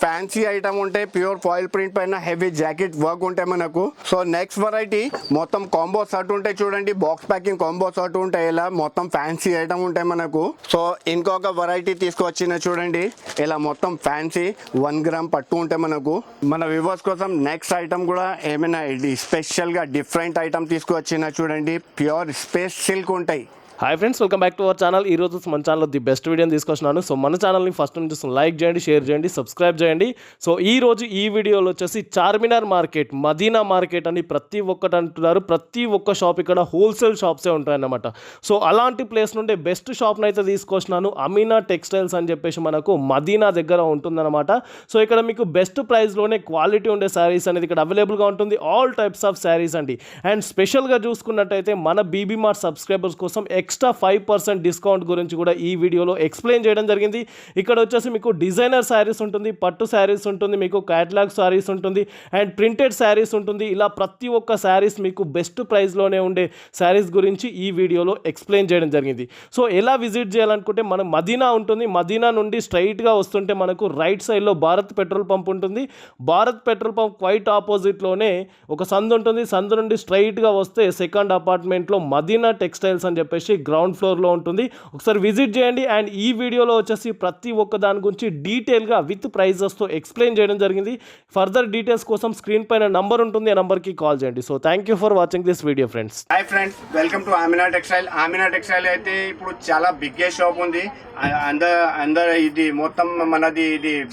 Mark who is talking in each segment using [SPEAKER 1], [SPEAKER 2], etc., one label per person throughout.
[SPEAKER 1] Fancy item ఉంటే pure foil print పైన heavy jacket work ఉంటాయి మనకు. సో నెక్స్ట్ వెరైటీ మొత్తం కాంబో షర్ట్ ఉంటాయి చూడండి బాక్స్ ప్యాకింగ్ కాంబో షర్ట్ ఉంటాయి ఇలా మొత్తం ఫ్యాన్సీ ఐటమ్ ఉంటాయి మనకు. సో ఇంకొక వెరైటీ తీసుకొచ్చిన చూడండి ఇలా మొత్తం ఫ్యాన్సీ వన్ గ్రామ్ పట్టు ఉంటాయి మనకు. మన వ్యూవర్స్ కోసం నెక్స్ట్ ఐటమ్ కూడా ఏమైనా స్పెషల్గా డిఫరెంట్ ఐటమ్ తీసుకొచ్చిన చూడండి ప్యూర్ స్పేస్ సిల్క్ ఉంటాయి.
[SPEAKER 2] Hi friends welcome back to our channel ఈ రోజు మన ఛానల్లో ది బెస్ట్ వీడియోని తీసుకొచ్చినాను సో మన ఛానల్ని ఫస్ట్ నుంచి లైక్ చేయండి షేర్ చేయండి సబ్స్క్రైబ్ చేయండి. సో ఈ రోజు ఈ వీడియోలో వచ్చేసి చార్మినార్ మార్కెట్ మదీనా మార్కెట్ అని ప్రతి ఒక్కటి అంటున్నారు. ప్రతి ఒక్క షాప్ ఇక్కడ హోల్సేల్ షాప్సే ఉంటాయన్నమాట. సో అలాంటి ప్లేస్ నుండి బెస్ట్ షాప్ని అయితే తీసుకొచ్చినాను అమీనా టెక్స్టైల్స్ అని చెప్పేసి మనకు మదీనా దగ్గర ఉంటుందన్నమాట. సో ఇక్కడ మీకు బెస్ట్ ప్రైస్లోనే క్వాలిటీ ఉండే శారీస్ అనేది ఇక్కడ అవైలబుల్గా ఉంటుంది. ఆల్ టైప్స్ ఆఫ్ శారీస్ అండి. అండ్ స్పెషల్గా చూసుకున్నట్టయితే మన బీబీ మార్ట్ సబ్స్క్రైబర్స్ కోసం ఎక్స్ట్రా ఫైవ్ పర్సెంట్ డిస్కౌంట్ గురించి కూడా ఈ వీడియోలో ఎక్స్ప్లెయిన్ చేయడం జరిగింది. ఇక్కడ వచ్చేసి మీకు డిజైనర్ శారీస్ ఉంటుంది పట్టు శారీస్ ఉంటుంది మీకు క్యాటలాగ్ శారీస్ ఉంటుంది అండ్ ప్రింటెడ్ శారీస్ ఉంటుంది. ఇలా ప్రతి ఒక్క శారీస్ మీకు బెస్ట్ ప్రైస్లోనే ఉండే శారీస్ గురించి ఈ వీడియోలో ఎక్స్ప్లెయిన్ చేయడం జరిగింది. సో ఎలా విజిట్ చేయాలనుకుంటే మనం మదీనా ఉంటుంది. మదీనా నుండి స్ట్రైట్గా వస్తుంటే మనకు రైట్ సైడ్లో భారత్ పెట్రోల్ పంప్ ఉంటుంది. భారత్ పెట్రోల్ పంప్ క్వైట్ ఆపోజిట్లోనే ఒక సందు ఉంటుంది. సందు నుండి స్ట్రైట్గా వస్తే సెకండ్ అపార్ట్మెంట్లో మదీనా టెక్స్టైల్స్ అని చెప్పేసి గ్రౌండ్ ఫ్లోర్లో ఉంటుంది. ఒకసారి విజిట్ చేయండి అండ్ ఈ వీడియోలో వచ్చేసి ప్రతి ఒక్క దాని గురించి డీటెయిల్గా విత్ ప్రైజెస్తో ఎక్స్ప్లెయిన్ చేయడం జరిగింది. ఫర్దర్ డీటెయిల్స్ కోసం స్క్రీన్ పైన నంబర్ ఉంటుంది. ఆ నంబర్కి కాల్ చేయండి. So thank you for watching this video friends
[SPEAKER 1] hi friends welcome to Amina textile Amina textile అయితే ఇప్పుడు చాలా బిగ్గెస్ట్ షాప్ ఉంది. ఆ- అందరు ఇది మొత్తం మనది ఇది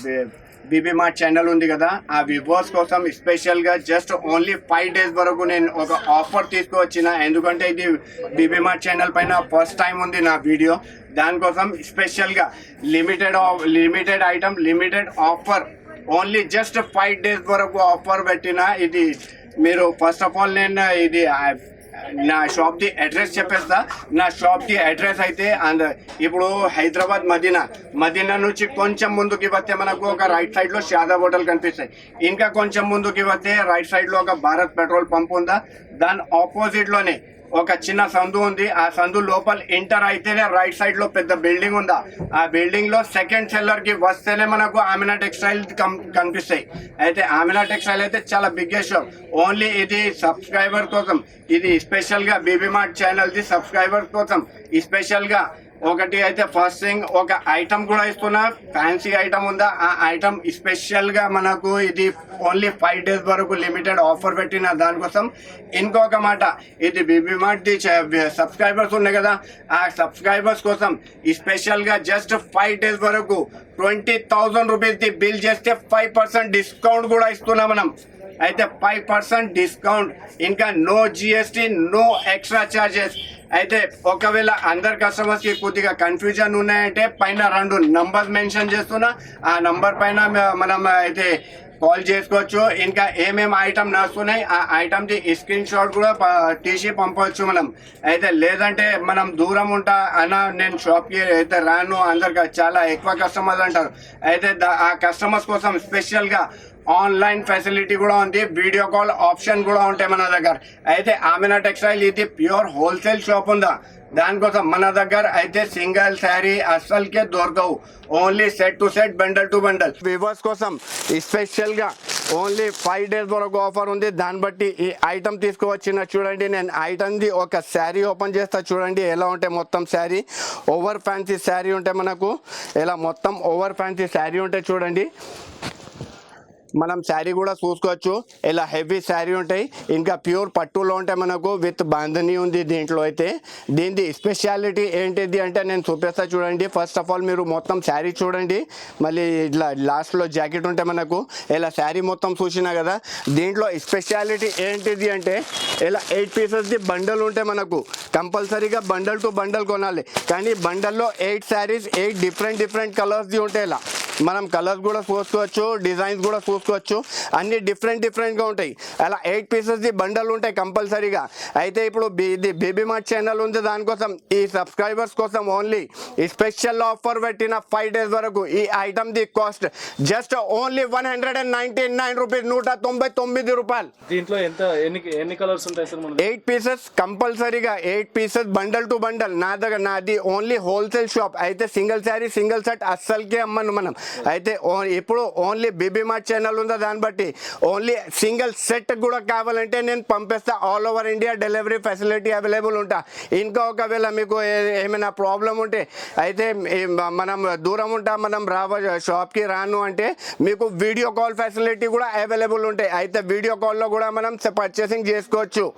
[SPEAKER 1] బీబీ మార్ట్ ఛానల్ ఉంది కదా ఆ వివర్స్ కోసం స్పెషల్గా జస్ట్ ఓన్లీ ఫైవ్ డేస్ వరకు నేను ఒక ఆఫర్ తీసుకువచ్చిన. ఎందుకంటే ఇది బీబీ మార్ట్ ఛానల్ పైన ఫస్ట్ టైం ఉంది నా వీడియో దానికోసం స్పెషల్గా limited limited item limited offer only just five days వరకు ఆఫర్ పెట్టిన. ఇది మీరు ఫస్ట్ ఆఫ్ ఆల్ నేను ఇది నా షాప్ ది అడ్రస్ చెప్పేస్తా. నా షాప్ది అడ్రస్ అయితే అండ్ ఇప్పుడు హైదరాబాద్ మదీనా. మదీనా నుంచి కొంచెం ముందుకి వస్తే మనకు ఒక రైట్ సైడ్లో షాదా హోటల్ కనిపిస్తాయి. ఇంకా కొంచెం ముందుకి వస్తే రైట్ సైడ్లో ఒక భారత్ పెట్రోల్ పంప్ ఉందా? దాని ఆపోజిట్లోనే ఒక చిన్న సందు ఉంది. ఆ సందు లోపల ఎంటర్ అయితేనే రైట్ సైడ్లో పెద్ద బిల్డింగ్ ఉందా? ఆ బిల్డింగ్లో సెకండ్ సెల్లర్కి వస్తేనే మనకు ఆమినా టెక్స్టైల్ కనిపిస్తాయి. అయితే ఆమినా టెక్స్టైల్ అయితే చాలా బిగ్గెస్ట్ షాప్ ఓన్లీ ఇది సబ్స్క్రైబర్ కోసం ఇది స్పెషల్గా BB mart channel the subscriber కోసం స్పెషల్గా ఒకటి అయితే ఫస్ట్ థింగ్ ఒక ఐటమ్ కూడా ఇస్తున్నా. ఫ్యాన్సీ ఐటమ్ ఉందా? ఆ ఐటమ్ స్పెషల్గా మనకు ఇది ఓన్లీ ఫైవ్ డేస్ వరకు లిమిటెడ్ ఆఫర్ పెట్టిన దానికోసం. ఇంకొక మాట ఇది బిబిమార్ట్ ది సబ్స్క్రైబర్స్ ఉన్నాయి కదా ఆ సబ్స్క్రైబర్స్ కోసం స్పెషల్గా జస్ట్ ఫైవ్ డేస్ వరకు ట్వంటీ థౌసండ్ రూపీస్ ది బిల్ చేస్తే ఫైవ్ పర్సెంట్ డిస్కౌంట్ కూడా ఇస్తున్నాం మనం. అయితే ఫైవ్ పర్సెంట్ డిస్కౌంట్ ఇంకా no GST no extra charges అయితే ఒకవేళ అందరు కస్టమర్స్కి కొద్దిగా కన్ఫ్యూజన్ ఉన్నాయంటే పైన రెండు నంబర్స్ మెన్షన్ చేస్తున్నా. ఆ నంబర్ పైన మనం అయితే కాల్ చేసుకోవచ్చు. ఇంకా ఏమేమి ఐటమ్ నడుస్తున్నాయి ఆ ఐటమ్ స్క్రీన్ షాట్ కూడా తీసి పంపవచ్చు మనం. అయితే లేదంటే మనం దూరం ఉంటా అన్న నేను షాప్కి అయితే రాను. అందరికి చాలా ఎక్కువ కస్టమర్స్ అంటారు. అయితే ఆ కస్టమర్స్ కోసం స్పెషల్గా ఆన్లైన్ ఫెసిలిటీ కూడా ఉంది. వీడియో కాల్ ఆప్షన్ కూడా ఉంటాయి మన దగ్గర. అయితే ఆమెనా టెక్స్టైల్ ఇది ప్యూర్ హోల్సేల్ షాప్ ఉందా? దానికోసం మన దగ్గర అయితే సింగిల్ శారీ అస్సలకే దొరకవు. Only set to set bundle to bundle. Weavers కోసం స్పెషల్గా ఓన్లీ ఫైవ్ డేస్ వరకు ఆఫర్ ఉంది. దాన్ని బట్టి ఈ ఐటమ్ తీసుకువచ్చిన చూడండి. నేను ఐటమ్ది ఒక శారీ ఓపెన్ చేస్తా చూడండి. ఎలా ఉంటాయి మొత్తం శారీ? ఓవర్ ఫ్యాన్సీ శారీ ఉంటాయి మనకు. ఇలా మొత్తం ఓవర్ ఫ్యాన్సీ శారీ ఉంటాయి చూడండి. మనం శారీ కూడా చూసుకోవచ్చు. ఇలా హెవీ శారీ ఉంటాయి. ఇంకా ప్యూర్ పట్టులో ఉంటాయి మనకు విత్ బాంధని ఉంది దీంట్లో అయితే. దీనిది స్పెషాలిటీ ఏంటిది అంటే నేను చూపిస్తా చూడండి. ఫస్ట్ ఆఫ్ ఆల్ మీరు మొత్తం శారీ చూడండి. మళ్ళీ ఇట్లా లాస్ట్లో జాకెట్ ఉంటే మనకు ఇలా శారీ మొత్తం చూసినా కదా. దీంట్లో స్పెషాలిటీ ఏంటిది అంటే ఇలా ఎయిట్ పీసెస్ది బండల్ ఉంటాయి మనకు కంపల్సరీగా బండల్ టు బండల్ కొనాలి. కానీ బండల్లో eight sarees eight different different కలర్స్ది ఉంటాయి ఇలా. మనం కలర్స్ కూడా చూసుకోవచ్చు డిజైన్స్ కూడా చూసుకోవచ్చు. అన్ని డిఫరెంట్ డిఫరెంట్గా ఉంటాయి. అలా ఎయిట్ పీసెస్ది బండల్ ఉంటాయి కంపల్సరీగా. అయితే ఇప్పుడు ఇది బేబీ మార్ట్ ఛానల్ ఉంది. దానికోసం ఈ సబ్స్క్రైబర్స్ కోసం ఓన్లీ ఈ స్పెషల్ ఆఫర్ పెట్టిన ఫైవ్ డేస్ వరకు ఈ item the cost just only one hundred and ninety nine rupees నూట తొంభై తొమ్మిది రూపాయలు.
[SPEAKER 2] దీంట్లో ఎంత ఎన్ని ఎన్ని కలర్స్ ఉంటాయి సార్
[SPEAKER 1] ఎయిట్ పీసెస్ కంపల్సరీగా eight pieces bundle to bundle. నా దగ్గర నాది ఓన్లీ హోల్సేల్ షాప్. అయితే సింగిల్ శారీ సింగిల్ సెట్ అస్సలకే అమ్మను మనం. అయితే ఓ- ఇప్పుడు ఓన్లీ బీబీ మార్ట్ ఛానల్ ఉందా దాన్ని బట్టి. ఓన్లీ సింగిల్ సెట్ కూడా కావాలంటే నేను పంపిస్తా. All over India delivery facility available ఉంటా. ఇంకా ఒకవేళ మీకు ఏమైనా ప్రాబ్లం ఉంటే అయితే మనం దూరం ఉంటా మనం రావ షాప్కి రాను అంటే మీకు వీడియో కాల్ ఫెసిలిటీ కూడా అవైలబుల్ ఉంటాయి. అయితే వీడియో కాల్లో కూడా మనం పర్చేసింగ్ చేసుకోవచ్చు.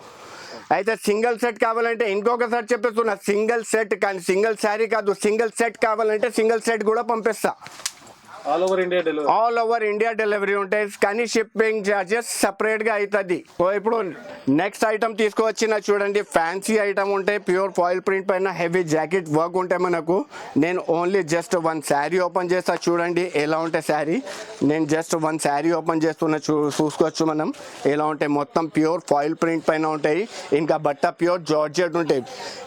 [SPEAKER 1] అయితే సింగిల్ సెట్ కావాలంటే ఇంకొకసారి చెప్పేస్తున్నా. సింగిల్ సెట్ కానీ సింగిల్ శారీ కాదు సింగిల్ సెట్ కావాలంటే సింగిల్ సెట్ కూడా పంపిస్తా.
[SPEAKER 2] All over India delivery
[SPEAKER 1] all over India delivery ఉంటాయి. కానీ షిప్పింగ్ చార్జెస్ సపరేట్గా అవుతుంది ఇప్పుడు నెక్స్ట్ ఐటమ్ తీసుకువచ్చిన చూడండి. ఫ్యాన్సీ ఐటమ్ ఉంటాయి. ప్యూర్ ఫాయిల్ ప్రింట్ పైన హెవీ జాకెట్ వర్క్ ఉంటాయి మనకు. నేను only just one saree open చేస్తా చూడండి. ఎలా ఉంటాయి శారీ నేను జస్ట్ వన్ శారీ ఓపెన్ చేస్తున్నా చూ చూసుకోవచ్చు మనం. ఎలా ఉంటాయి? మొత్తం ప్యూర్ ఫాయిల్ ప్రింట్ పైన ఉంటాయి. ఇంకా బట్ట ప్యూర్ జార్జెట్ ఉంటాయి.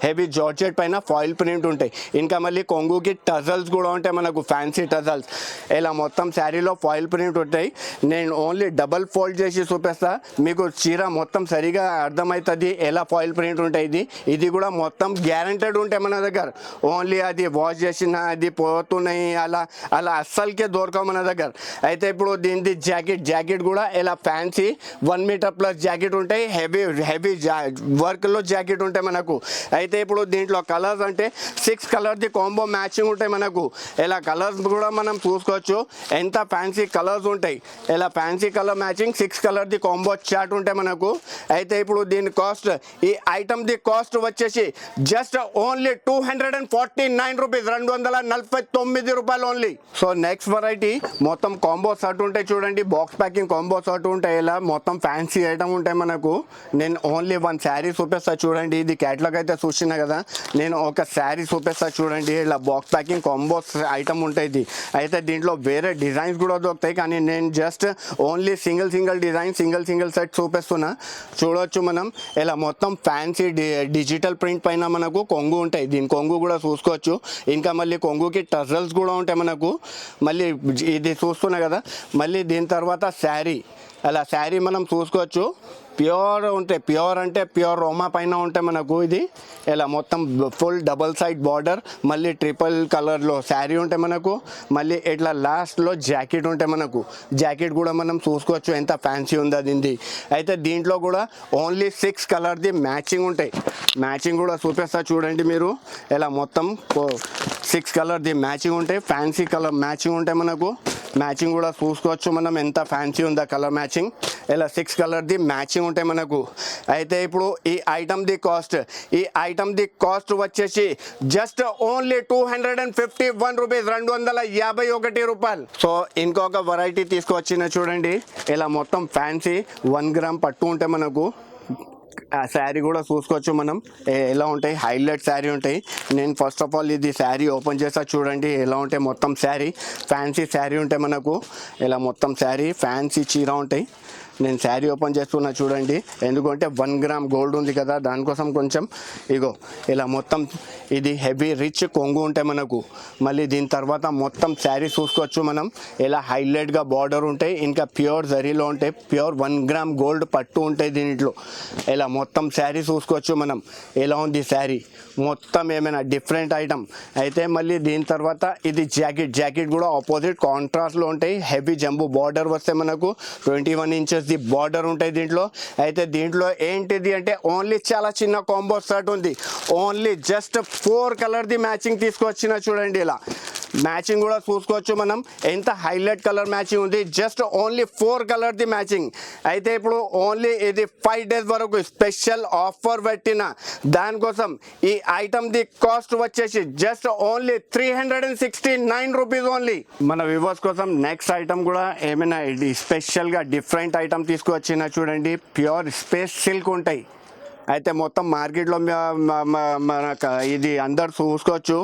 [SPEAKER 1] హెవీ జార్జెట్ పైన ఫాయిల్ ప్రింట్ ఉంటాయి. ఇంకా మళ్ళీ కొంగుకి టజల్స్ కూడా ఉంటాయి మనకు. ఫ్యాన్సీ టజల్స్ ఇలా మొత్తం శారీలో ఫాయిల్ ప్రింట్ ఉంటాయి. నేను ఓన్లీ డబల్ ఫోల్డ్ చేసి చూపిస్తా. మీకు చీర మొత్తం సరిగా అర్థమవుతుంది. ఎలా ఫాయిల్ ప్రింట్ ఉంటాయి ఇది? ఇది కూడా మొత్తం గ్యారంటెడ్ ఉంటాయి మన దగ్గర. ఓన్లీ అది వాష్ చేసిన అది పోతున్నాయి అలా అలా అస్సలకే దొరకవు మన దగ్గర. అయితే ఇప్పుడు దీనిది జాకెట్ జాకెట్ కూడా ఇలా fancy one metre plus jacket ఉంటాయి. హెవీ హెవీ జా వర్క్లో జాకెట్ ఉంటాయి మనకు. అయితే ఇప్పుడు దీంట్లో కలర్స్ అంటే సిక్స్ కలర్ది కాంబో మ్యాచింగ్ ఉంటాయి మనకు. ఇలా కలర్స్ కూడా మనం చూసుకో చూసుకోవచ్చు ఎంత ఫ్యాన్సీ కలర్స్ ఉంటాయి. ఇలా ఫ్యాన్సీ కలర్ మ్యాచింగ్ సిక్స్ కలర్ది కాంబో చాట్ ఉంటాయి మనకు. అయితే ఇప్పుడు దీని కాస్ట్ ఈ ఐటమ్ది కాస్ట్ వచ్చేసి just only two hundred and forty nine rupees రెండు వందల నలభై తొమ్మిది రూపాయలు ఓన్లీ సో నెక్స్ట్ వెరైటీ మొత్తం కాంబో షర్ట్ ఉంటాయి చూడండి. బాక్స్ ప్యాకింగ్ కాంబో షర్ట్ ఉంటాయి ఇలా. మొత్తం ఫ్యాన్సీ ఐటమ్ ఉంటాయి మనకు. నేను ఓన్లీ వన్ శారీ చూపిస్తా చూడండి. ఇది క్యాట్లాగ్ అయితే చూసినా కదా. నేను ఒక శారీ చూపిస్తా చూడండి. ఇలా బాక్స్ ప్యాకింగ్ కాంబో ఐటమ్ ఉంటాయి అయితే దీంట్లో వేరే డిజైన్స్ కూడా దొరుకుతాయి కానీ నేను just only single single design single single set చూపిస్తున్నా. చూడొచ్చు మనం. ఇలా మొత్తం ఫ్యాన్సీ డిజిటల్ ప్రింట్ పైన మనకు కొంగు ఉంటాయి. దీని కొంగు కూడా చూసుకోవచ్చు. ఇంకా మళ్ళీ కొంగుకి టజల్స్ కూడా ఉంటాయి మనకు. మళ్ళీ ఇది చూస్తున్నా కదా. మళ్ళీ దీని తర్వాత శారీ. అలా శారీ మనం చూసుకోవచ్చు. ప్యూర్ ఉంటాయి ప్యూర్ అంటే ప్యూర్ రోమా పైన ఉంటే మనకు ఇది. ఇలా మొత్తం ఫుల్ డబల్ సైడ్ బార్డర్ మళ్ళీ ట్రిపుల్ కలర్లో శారీ ఉంటే మనకు మళ్ళీ ఇట్లా లాస్ట్లో జాకెట్ ఉంటే మనకు. జాకెట్ కూడా మనం చూసుకోవచ్చు ఎంత ఫ్యాన్సీ ఉందో దీనిది అయితే దీంట్లో కూడా ఓన్లీ సిక్స్ కలర్ది మ్యాచింగ్ ఉంటాయి. మ్యాచింగ్ కూడా చూపిస్తా చూడండి మీరు. ఇలా మొత్తం సిక్స్ కలర్ది మ్యాచింగ్ ఉంటాయి ఫ్యాన్సీ కలర్ మ్యాచింగ్ ఉంటాయి మనకు. మ్యాచింగ్ కూడా చూసుకోవచ్చు మనం. ఎంత ఫ్యాన్సీ ఉందా కలర్ మ్యాచింగ్ ఇలా సిక్స్ కలర్ది మ్యాచింగ్ ఉంటాయి మనకు. అయితే ఇప్పుడు ఈ ఐటమ్ది కాస్ట్ ఈ ఐటమ్ది కాస్ట్ వచ్చేసి just only two hundred and fifty one rupees రెండు వందల యాభై ఒకటి రూపాయలు. సో ఇంకొక వెరైటీ తీసుకొచ్చిన చూడండి. ఇలా మొత్తం ఫ్యాన్సీ వన్ గ్రామ్ పట్టు ఉంటే మనకు ఆ శారీ కూడా చూసుకోవచ్చు మనం. ఎలా ఉంటాయి? హైలైట్ శారీ ఉంటాయి. నేను ఫస్ట్ ఆఫ్ ఆల్ ఇది శారీ ఓపెన్ చేస్తా చూడండి. ఎలా ఉంటాయి? మొత్తం శారీ. ఫ్యాన్సీ శారీ ఉంటాయి మనకు. ఇలా మొత్తం శారీ. ఫ్యాన్సీ చీర ఉంటాయి. నేను శారీ ఓపెన్ చేస్తున్నా చూడండి. ఎందుకంటే వన్ గ్రామ్ గోల్డ్ ఉంది కదా. దానికోసం కొంచెం ఇగో ఇలా మొత్తం ఇది హెవీ రిచ్ కొంగు ఉంటాయి మనకు. మళ్ళీ దీని తర్వాత మొత్తం శారీ చూసుకోవచ్చు మనం. ఇలా హైలైట్గా బార్డర్ ఉంటాయి ఇంకా ప్యూర్ జరీలో ఉంటాయి ప్యూర్ వన్ గ్రామ్ గోల్డ్ పట్టు ఉంటాయి దీంట్లో ఇలా మొత్తం శారీ చూసుకోవచ్చు మనం. ఎలా ఉంది శారీ? మొత్తం ఏమైనా డిఫరెంట్ ఐటమ్ అయితే మళ్ళీ దీని తర్వాత ఇది జాకెట్ జాకెట్ కూడా ఆపోజిట్ కాంట్రాస్ట్లో ఉంటాయి. హెవీ జంబు బార్డర్ వస్తే మనకు ట్వంటీ వన్ ఇంచెస్ ది బార్డర్ ఉంటాయి దీంట్లో. అయితే దీంట్లో ఏంటిది అంటే ఓన్లీ చాలా చిన్న కాంబో షర్ట్ ఉంది. ఓన్లీ జస్ట్ ఫోర్ కలర్ది మ్యాచింగ్ తీసుకొచ్చిన చూడండి ఇలా. మ్యాచింగ్ కూడా చూసుకోవచ్చు మనం. ఎంత హైలైట్ కలర్ మ్యాచింగ్ ఉంది. జస్ట్ ఓన్లీ ఫోర్ కలర్ది మ్యాచింగ్. అయితే ఇప్పుడు ఓన్లీ ఇది ఫైవ్ డేస్ వరకు స్పెషల్ ఆఫర్ పెట్టిన దానికోసం ఈ ఐటమ్ది కాస్ట్ వచ్చేసి just only three hundred and sixty nine rupees only. మన వివర్స్ కోసం నెక్స్ట్ ఐటమ్ కూడా ఏమైనా స్పెషల్గా డిఫరెంట్ ఐటమ్ తీసుకువచ్చిన చూడండి. ప్యూర్ స్పేస్ సిల్క్ ఉంటాయి. అయితే మొత్తం మార్కెట్లో మనకు ఇది అందరు చూసుకోవచ్చు.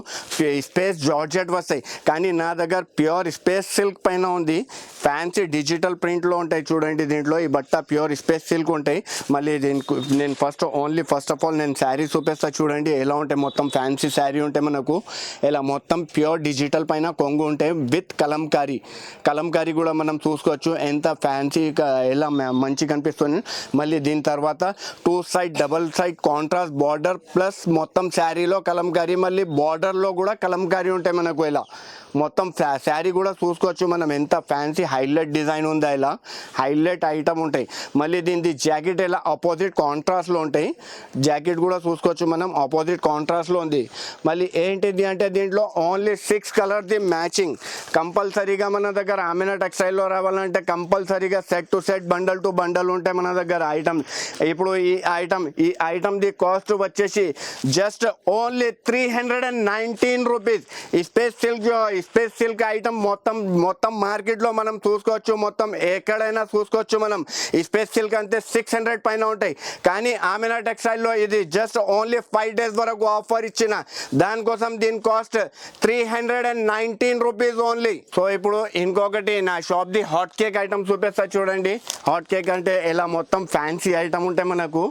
[SPEAKER 1] స్పేస్ జార్జెట్ వస్తాయి. కానీ నా దగ్గర ప్యూర్ స్పేస్ సిల్క్ పైన ఉంది. ఫ్యాన్సీ డిజిటల్ ప్రింట్లో ఉంటాయి చూడండి దీంట్లో. ఈ బట్ట ప్యూర్ స్పేస్ సిల్క్ ఉంటాయి. మళ్ళీ దీనికి నేను first only first of all నేను శారీ చూపిస్తా చూడండి. ఎలా ఉంటాయి మొత్తం ఫ్యాన్సీ శారీ ఉంటాయి మనకు ఇలా మొత్తం ప్యూర్ డిజిటల్ పైన కొంగు ఉంటాయి విత్ కలంకారీ. కలంకారీ కూడా మనం చూసుకోవచ్చు. ఎంత ఫ్యాన్సీ ఎలా మంచిగా మంచి కనిపిస్తుంది. మళ్ళీ దీని తర్వాత two side double side contrast border plus మొత్తం శారీలో కలంకారీ మళ్ళీ బార్డర్లో కూడా కలంకారీ ఉంటాయి మనకు ఇలా. మొత్తం శారీ కూడా చూసుకోవచ్చు మనం. ఎంత ఫ్యాన్సీ హైలైట్ డిజైన్ ఉందా ఇలా. హైలైట్ ఐటమ్ ఉంటాయి. మళ్ళీ దీని జాకెట్ ఇలా ఆపోజిట్ కాంట్రాస్ట్లో ఉంటాయి. జాకెట్ కూడా చూసుకోవచ్చు మనం. ఆపోజిట్ కాంట్రాస్ట్లో ఉంది. మళ్ళీ ఏంటిది అంటే దీంట్లో ఓన్లీ సిక్స్ కలర్ది మ్యాచింగ్. కంపల్సరీగా మన దగ్గర ఆమెనా టెక్స్టైల్లో రావాలంటే కంపల్సరీగా set to set bundle to bundle ఉంటాయి మన దగ్గర ఐటమ్ ఇప్పుడు ఈ ఐటమ్ ఈ ఐటమ్ది కాస్ట్ వచ్చేసి just only three hundred and nineteen rupees. ఈ space silk space silk item మొత్తం మొత్తం మార్కెట్లో మనం చూసుకోవచ్చు మొత్తం ఎక్కడైనా చూసుకోవచ్చు మనం. ఈ స్పేస్ సిల్క్ అంతే సిక్స్ హండ్రెడ్ పైన ఉంటాయి. కానీ ఆమెనా టెక్స్టైల్లో ఇది జస్ట్ ఓన్లీ ఫైవ్ డేస్ వరకు ఆఫర్ ఇచ్చిన. దానికోసం దీని cost three hundred and nineteen rupees only. So ఇప్పుడు ఇంకొకటి నా షాప్ది హాట్ కేక్ ఐటమ్ చూపిస్తా చూడండి. హాట్ కేక్ అంటే ఇలా మొత్తం ఫ్యాన్సీ ఐటమ్ ఉంటాయి మనకు.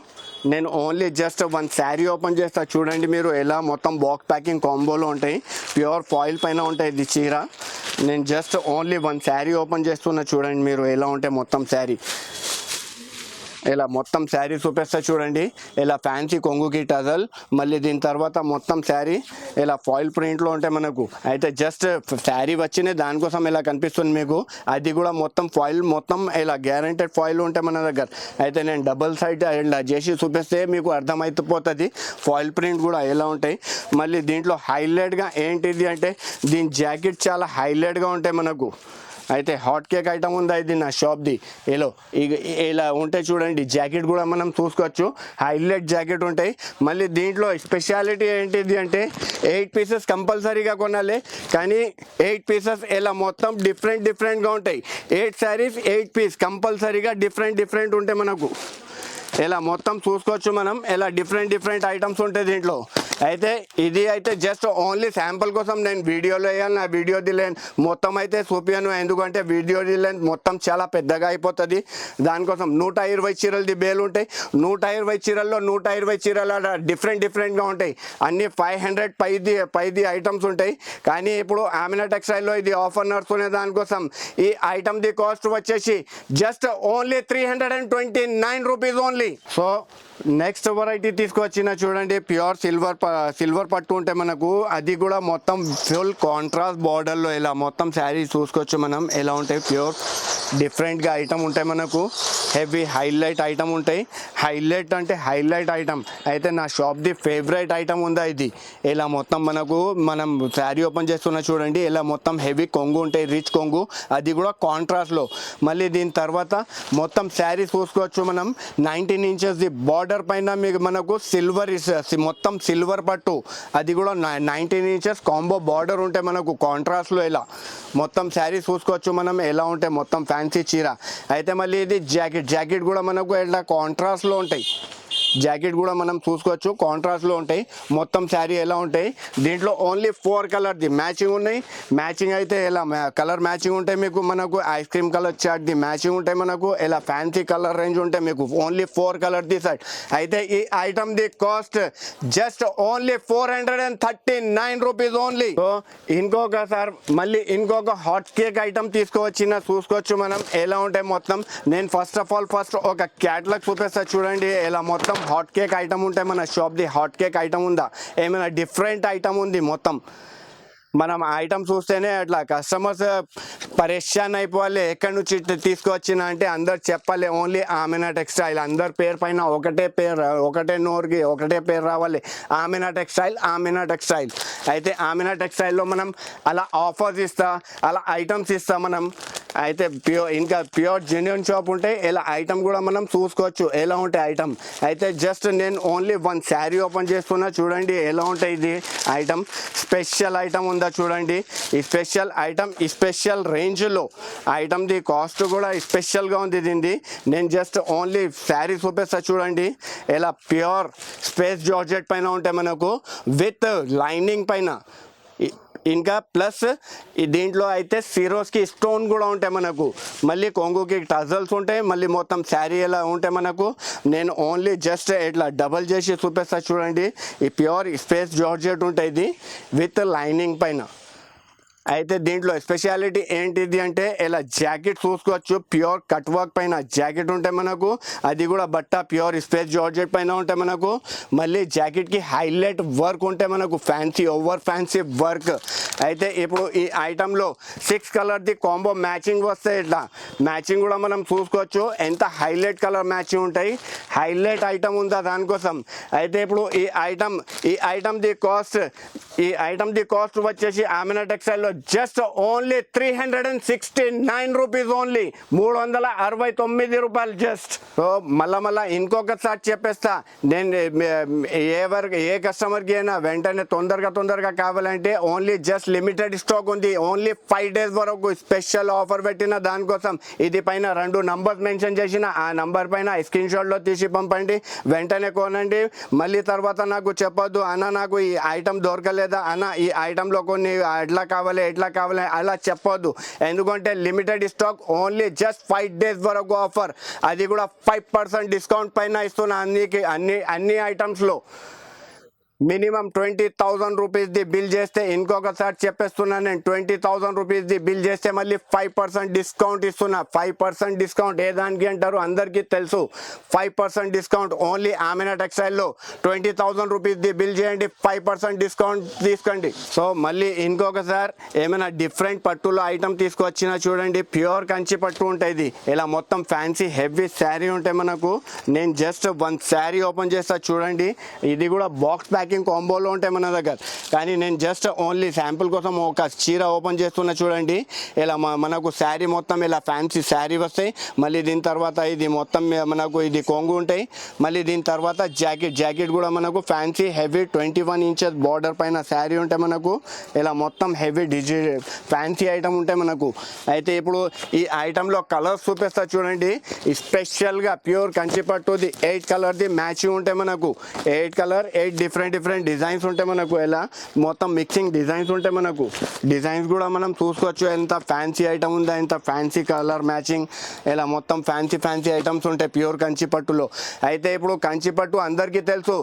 [SPEAKER 1] నేను only just one saree open చేస్తా. చూడండి మీరు ఎలా మొత్తం బాక్స్ ప్యాకింగ్ కాంబోలో ఉంటాయి. ప్యూర్ ఫాయిల్ పైన ఉంటాయి ఇది చీర. నేను just only one saree open చేస్తున్నా. చూడండి మీరు ఎలా ఉంటాయి మొత్తం శారీ ఇలా మొత్తం శారీ చూపిస్తా చూడండి. ఇలా ఫ్యాన్సీ కొంగుకి టజల్ మళ్ళీ దీని తర్వాత మొత్తం శారీ ఇలా ఫాయిల్ ప్రింట్లో ఉంటాయి మనకు. అయితే జస్ట్ శారీ వచ్చినాయి దానికోసం ఇలా కనిపిస్తుంది మీకు. అది కూడా మొత్తం ఫాయిల్ మొత్తం ఇలా గ్యారంటెడ్ ఫాయిల్ ఉంటాయి మన దగ్గర. అయితే నేను డబుల్ సైడ్ ఇలా చేసి చూపిస్తే మీకు అర్థమైపోతుంది. ఫాయిల్ ప్రింట్ కూడా ఎలా ఉంటాయి. మళ్ళీ దీంట్లో హైలైట్గా ఏంటిది అంటే దీని జాకెట్ చాలా హైలైట్గా ఉంటాయి మనకు. అయితే హాట్ కేక్ ఐటమ్ ఉందా ఇది నా షాప్ది ఏలో ఇక ఇలా ఉంటే చూడండి జాకెట్ కూడా మనం చూసుకోవచ్చు. హైలైట్ జాకెట్ ఉంటాయి. మళ్ళీ దీంట్లో స్పెషాలిటీ ఏంటిది అంటే ఎయిట్ పీసెస్ కంపల్సరీగా కొనాలి. కానీ ఎయిట్ పీసెస్ ఇలా మొత్తం డిఫరెంట్ డిఫరెంట్గా ఉంటాయి. ఎయిట్ శారీస్ ఎయిట్ పీస్ కంపల్సరీగా డిఫరెంట్ డిఫరెంట్ ఉంటాయి మనకు ఇలా మొత్తం చూసుకోవచ్చు మనం ఇలా డిఫరెంట్ డిఫరెంట్ ఐటమ్స్ ఉంటాయి దీంట్లో. అయితే ఇది అయితే జస్ట్ ఓన్లీ శాంపుల్ కోసం నేను వీడియోలో వేయాలి నా వీడియో దిలేను మొత్తం అయితే చూపించాను ఎందుకంటే వీడియో దిలేన్ మొత్తం చాలా పెద్దగా అయిపోతుంది. దానికోసం నూట ఇరవై చీరలది బేలు ఉంటాయి. నూట ఇరవై చీరల్లో నూట ఇరవై చీరలు డిఫరెంట్ డిఫరెంట్గా ఉంటాయి. అన్ని ఫైవ్ హండ్రెడ్ పైది పైది ఐటమ్స్ ఉంటాయి. కానీ ఇప్పుడు ఆమెనా టెక్స్టైల్లో ఇది ఆఫర్ నడుస్తునే దానికోసం ఈ ఐటమ్ది కాస్ట్ వచ్చేసి just only three hundred and twenty nine rupees only so next variety తీసుకొచ్చిన చూడండి ప్యూర్ సిల్వర్ సిల్వర్ పట్టు ఉంటే మనకు అది కూడా మొత్తం ఫుల్ కాంట్రాస్ట్ బార్డర్లో ఇలా మొత్తం శారీ చూసుకోవచ్చు మనం ఎలా ఉంటాయి? ప్యూర్ డిఫరెంట్గా ఐటమ్ ఉంటాయి మనకు. హెవీ హైలైట్ ఐటమ్ ఉంటాయి. హైలైట్ అంటే హైలైట్ ఐటమ్ అయితే నా షాప్ది ఫేవరెట్ ఐటమ్ ఉందా ఇది? ఇలా మొత్తం మనకు మనం శారీ ఓపెన్ చేస్తున్నా చూడండి ఇలా మొత్తం హెవీ కొంగు ఉంటాయి రిచ్ కొంగు అది కూడా కాంట్రాస్ట్లో మళ్ళీ దీని తర్వాత మొత్తం శారీ చూసుకోవచ్చు మనం. నైన్టీన్ ఇంచెస్ ది బార్డర్ పైన మీకు మనకు సిల్వర్ మొత్తం సిల్వర్ పట్టు. అది కూడా నైన్టీన్ ఇంచెస్ కాంబో బార్డర్ ఉంటే మనకు కాంట్రాస్ట్లో ఇలా మొత్తం శారీ చూసుకోవచ్చు మనం ఎలా ఉంటే మొత్తం ఫ్యాన్సీ చీర. అయితే మళ్ళీ ఇది జాకెట్ జాకెట్ కూడా మనకు ఇలా కాంట్రాస్ట్లో ఉంటాయి. జాకెట్ కూడా మనం చూసుకోవచ్చు. కాంట్రాస్ట్లో ఉంటాయి. మొత్తం శారీ ఎలా ఉంటాయి? దీంట్లో ఓన్లీ ఫోర్ కలర్ది మ్యాచింగ్ ఉన్నాయి. మ్యాచింగ్ అయితే ఎలా? కలర్ మ్యాచింగ్ ఉంటాయి మీకు మనకు. ఐస్ క్రీమ్ కలర్ చాట్ది మ్యాచింగ్ ఉంటాయి మనకు. ఇలా ఫ్యాన్సీ కలర్ రేంజ్ ఉంటాయి మీకు. ఓన్లీ ఫోర్ కలర్ది సెట్ అయితే ఈ ఐటమ్ది cost just only four hundred and thirty nine rupees only so ఇంకొక సార్ మళ్ళీ ఇంకొక హాట్ కేక్ ఐటమ్ తీసుకువచ్చిన చూసుకోవచ్చు మనం. ఎలా ఉంటాయి మొత్తం? నేను ఫస్ట్ ఆఫ్ ఆల్ ఫస్ట్ ఒక క్యాటలాగ్ చూపిస్తా. చూడండి. ఇలా మొత్తం హాట్ కేక్ ఐటమ్ ఉంటే మన షాప్ది హాట్ కేక్ ఐటమ్ ఉందా? ఏమైనా డిఫరెంట్ ఐటమ్ ఉంది మొత్తం? మనం ఐటమ్ చూస్తేనే అట్లా కస్టమర్స్ పరేషాన్ అయిపోవాలి. ఎక్కడి నుంచి తీసుకొచ్చిన అంటే అందరు చెప్పాలి ఓన్లీ ఆమెనా టెక్స్టైల్ అందరి పేరు పైన ఒకటే పేరు ఒకటే నోరుకి ఒకటే పేరు రావాలి. ఆమెనా టెక్స్టైల్ ఆమెనా టెక్స్టైల్ అయితే ఆమెనా టెక్స్టైల్లో మనం అలా ఆఫర్స్ ఇస్తా అలా ఐటమ్స్ ఇస్తా మనం. అయితే ప్యూర్ ఇంకా ప్యూర్ జెన్యున్ షాప్ ఉంటే ఇలా ఐటమ్ కూడా మనం చూసుకోవచ్చు. ఎలా ఉంటాయి ఐటమ్ అయితే జస్ట్ నేను ఓన్లీ వన్ శారీ ఓపెన్ చేస్తున్నా. చూడండి ఎలా ఉంటాయి ఇది ఐటమ్ స్పెషల్ ఐటమ్ ఉందా చూడండి. ఈ స్పెషల్ ఐటమ్ ఈ స్పెషల్ రేంజ్లో ఐటమ్ది కాస్ట్ కూడా స్పెషల్గా ఉంది దీనిది. నేను జస్ట్ ఓన్లీ శారీ చూపిస్తా చూడండి. ఇలా ప్యూర్ స్పేస్ జార్జెట్ పైన ఉంటాయి మనకు విత్ లైనింగ్ పైన ఇంకా ప్లస్ ఈ దీంట్లో అయితే సిరోస్కి స్టోన్ కూడా ఉంటాయి మనకు. మళ్ళీ కొంగుకి టజల్స్ ఉంటాయి మళ్ళీ మొత్తం శారీ ఎలా ఉంటాయి మనకు. నేను ఓన్లీ జస్ట్ ఇట్లా డబల్ చేసి చూపిస్తా చూడండి. ఈ ప్యూర్ స్పేస్ జార్జెట్ ఉంటుంది. విత్ లైనింగ్ పైన. అయితే దీంట్లో స్పెషాలిటీ ఏంటిది అంటే ఇలా జాకెట్ చూసుకోవచ్చు. ప్యూర్ కట్ వర్క్ పైన జాకెట్ ఉంటే మనకు అది కూడా బట్ట ప్యూర్ స్పేస్ జార్జెట్ పైన ఉంటే మనకు మళ్ళీ జాకెట్కి హైలైట్ వర్క్ ఉంటే మనకు ఫ్యాన్సీ ఓవర్ ఫ్యాన్సీ వర్క్. అయితే ఇప్పుడు ఈ ఐటెంలో సిక్స్ కలర్ది కాంబో మ్యాచింగ్ వస్తాయి ఇట్లా మ్యాచింగ్ కూడా మనం చూసుకోవచ్చు. ఎంత హైలైట్ కలర్ మ్యాచింగ్ ఉంటాయి. హైలైట్ ఐటమ్ ఉందా దానికోసం. అయితే ఇప్పుడు ఈ ఐటమ్ ఈ ఐటమ్ది కాస్ట్ ఈ ఐటమ్ది కాస్ట్ వచ్చేసి ఆమెనా టెక్స్టైల్లో just only three hundred and sixty nine rupees only మూడు వందల అరవై తొమ్మిది రూపాయలు జస్ట్ సో మళ్ళా మళ్ళా ఇంకొకసారి చెప్పేస్తా. నేను ఏ ఏ కస్టమర్కి అయినా వెంటనే తొందరగా తొందరగా కావాలంటే ఓన్లీ జస్ట్ లిమిటెడ్ స్టాక్ ఉంది. ఓన్లీ ఫైవ్ డేస్ వరకు స్పెషల్ ఆఫర్ పెట్టిన దానికోసం ఇది పైన రెండు నంబర్స్ మెన్షన్ చేసిన. ఆ నంబర్ పైన స్క్రీన్ షాట్లో తీసి పంపండి. వెంటనే కొనండి. మళ్ళీ తర్వాత నాకు చెప్పొద్దు. అన్న నాకు ఈ ఐటమ్ దొరకలేదా? అన్న ఈ ఐటెంలో కొన్ని ఎట్లా కావాలి ఎట్లా కావాలి అలా చెప్పొద్దు. ఎందుకంటే limited stock only just five days వరకు ఆఫర్. అది కూడా ఫైవ్ పర్సెంట్ డిస్కౌంట్ పైన ఇస్తున్నా అన్ని అన్ని అన్ని ఐటమ్స్లో. మినిమం ట్వంటీ థౌజండ్ రూపీస్ది బిల్ చేస్తే ఇంకొకసారి చెప్పేస్తున్నాను నేను ట్వంటీ థౌజండ్ రూపీస్ది బిల్ చేస్తే మళ్ళీ ఫైవ్ పర్సెంట్ డిస్కౌంట్ ఇస్తున్నా. ఫైవ్ పర్సెంట్ డిస్కౌంట్ ఏ దానికి అంటారు? అందరికీ తెలుసు. Five percent discount only Amena టెక్స్టైల్లో. Twenty thousand రూపీస్ది బిల్ చేయండి ఫైవ్ పర్సెంట్ డిస్కౌంట్ తీసుకోండి. సో మళ్ళీ ఇంకొకసారి ఏమైనా డిఫరెంట్ పట్టులో ఐటమ్ తీసుకొచ్చినా చూడండి ప్యూర్ కంచి పట్టు ఉంటుంది ఇలా మొత్తం ఫ్యాన్సీ హెవీ శారీ ఉంటాయి మనకు నేను జస్ట్ వన్ శారీ ఓపెన్ చేస్తా చూడండి. ఇది కూడా బాక్స్ ప్యాక్ ప్యాకింగ్ కాంబోలో ఉంటాయి మన దగ్గర. కానీ నేను జస్ట్ ఓన్లీ శాంపుల్ కోసం ఒక చీర ఓపెన్ చేస్తున్నా చూడండి. ఇలా మనకు శారీ మొత్తం ఇలా ఫ్యాన్సీ శారీ వస్తాయి. మళ్ళీ దీని తర్వాత ఇది మొత్తం మనకు ఇది కొంగు ఉంటాయి. మళ్ళీ దీని తర్వాత జాకెట్ జాకెట్ కూడా మనకు fancy heavy twenty one inches border పైన శారీ ఉంటాయి మనకు ఇలా మొత్తం హెవీ డిజి ఫ్యాన్సీ ఐటమ్ ఉంటాయి మనకు. అయితే ఇప్పుడు ఈ ఐటెంలో కలర్స్ చూపిస్తా చూడండి. స్పెషల్గా ప్యూర్ కంచిపట్టుది ఎయిట్ కలర్ది మ్యాచింగ్ ఉంటాయి మనకు. Eight colour eight different different designs ఉంటాయి మనకు ఇలా మొత్తం మిక్సింగ్ డిజైన్స్ ఉంటాయి మనకు డిజైన్స్ కూడా మనం చూసుకోవచ్చు. ఎంత ఫ్యాన్సీ ఐటమ్ ఉందా ఎంత ఫ్యాన్సీ కలర్ మ్యాచింగ్ ఇలా మొత్తం ఫ్యాన్సీ ఫ్యాన్సీ ఐటమ్స్ ఉంటాయి ప్యూర్ కంచి పట్టులో. అయితే ఇప్పుడు కంచి పట్టు అందరికీ తెలుసు